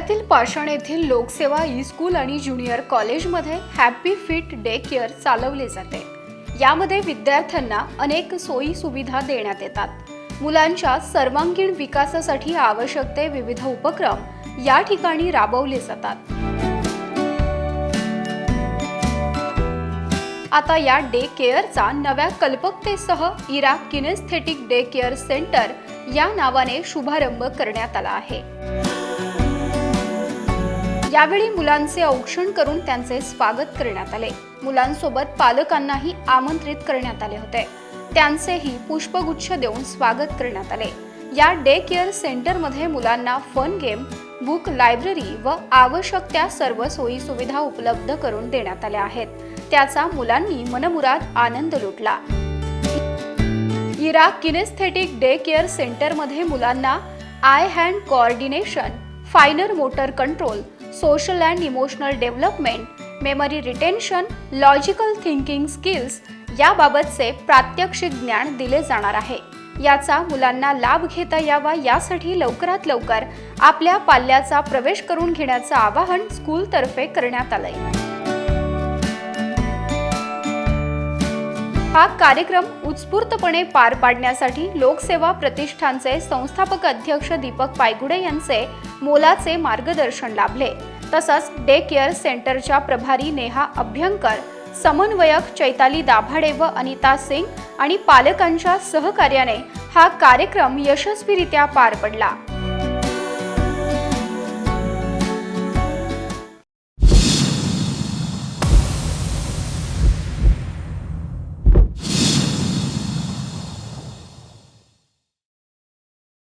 पाषाण येथील Lokseva E school आणि junior कॉलेजमध्ये हॅपी फिट डे केअर चालवले जाते. यामध्ये विद्यार्थ्यांना अनेक सोयी सुविधा देण्यात येतात. मुलांच्या सर्वांगीण विकासासाठी आवश्यक ते विविध उपक्रम या ठिकाणी राबवले जातात. आता या डे केअरचा नव्या कल्पकतेसह Ira kinesthetic day care centre या नावाने शुभारंभ करण्यात आला आहे. यावेळी मुलांचे औक्षण करून त्यांचे स्वागत करण्यात आले. मुलांसोबत पालकांनाही आमंत्रित करण्यात आले होते. त्यांचेही पुष्पगुच्छ देऊन स्वागत करण्यात आले. या डे केअर सेंटरमध्ये मुलांना फन गेम बुक लायब्ररी व आवश्यक त्या सर्व सोयी सुविधा उपलब्ध करून देण्यात आल्या आहेत. त्याचा मुलांनी मनमुराद आनंद लुटला. इरा किनेस्थेटिक डे केअर सेंटरमध्ये मुलांना eye hand coordination finer motor control social and emotional development memory retention logical thinking skills याबाबतचे प्रात्यक्षिक ज्ञान दिले जाणार आहे. याचा मुलांना लाभ घेता यावा यासाठी लवकरात लवकर आपल्या पाल्याचा प्रवेश करून घेण्याचं आवाहन स्कूलतर्फे करण्यात आलंय. हा कार्यक्रम उत्स्फूर्तपणे पार पाडण्यासाठी लोकसेवा प्रतिष्ठानचे संस्थापक अध्यक्ष दीपक पायगुडे यांचे मोलाचे मार्गदर्शन लाभले. तसंच डे केअर सेंटरच्या प्रभारी नेहा अभ्यंकर समन्वयक चैताली दाभाडे व अनिता सिंग आणि पालकांच्या सहकार्याने हा कार्यक्रम यशस्वीरित्या पार पडला.